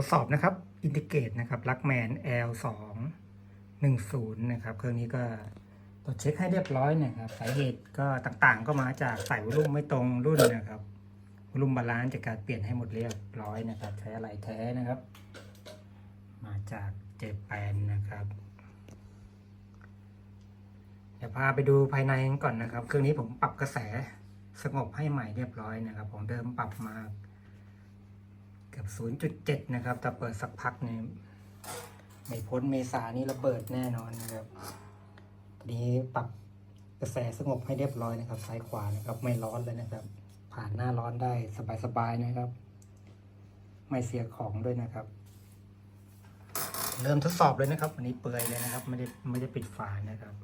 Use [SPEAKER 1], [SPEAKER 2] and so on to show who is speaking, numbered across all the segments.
[SPEAKER 1] ทดสอบนะครับอินทิเกรตนะครับลักแมน L 2 1 0นะครับเครื่องนี้ก็ตรวจเช็คให้เรียบร้อยนะครับสาเหตุก็ต่างๆ ก็มาจากใส่วอลุ่มไม่ตรงรุ่นนะครับวอลุ่มบาลานซ์จากการเปลี่ยนให้หมดเรียบร้อยนะครับ ใช้อะไรแท้นะครับ มาจากเจแปนนะครับเดี๋ยวพาไปดูภายในกันก่อนนะครับ เครื่องนี้ผมปรับกระแสสงบให้ใหม่เรียบร้อยนะครับ ของเดิมปรับมา 0.7 นะครับแต่เปิดสักพักเนี่ยไม่พ้นเมษานี้ระเบิดแน่นอนนะครับทีนี้ปรับกระแสสงบให้เรียบร้อยนะครับ ซ้ายขวานะครับ ไม่ร้อนเลยนะครับ ผ่านหน้าร้อนได้สบายๆนะครับ ไม่เสียของด้วยนะครับ เริ่มทดสอบเลยนะครับวันนี้เปื่อยเลยนะครับ ไม่ได้ไม่ได้ปิดฝานะครับ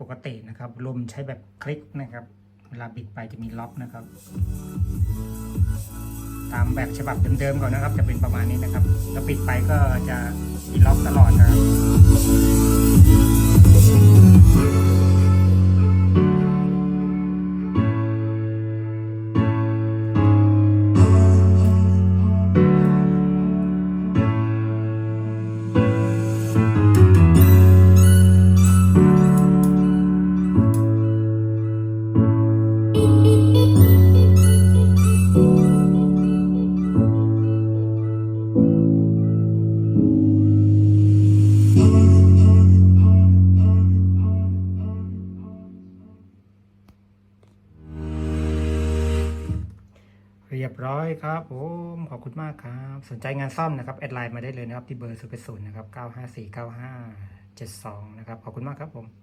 [SPEAKER 1] ปกตินะครับ ลมใช้แบบคลิกนะครับ เวลาบิดไปจะมีล็อกนะครับ ตามแบบฉบับเดิมๆก่อนนะครับ จะเป็นประมาณนี้นะครับ แล้วปิดไปก็จะมีล็อกตลอดนะครับ เรียบร้อยครับผมขอบคุณมากครับ สนใจงานซ่อมนะครับ แอดไลน์มาได้เลยนะครับ ที่เบอร์ศูนย์นะครับเก้าห้าสี่เก้าห้าเจ็ดสองนะครับ ขอบคุณมากครับผม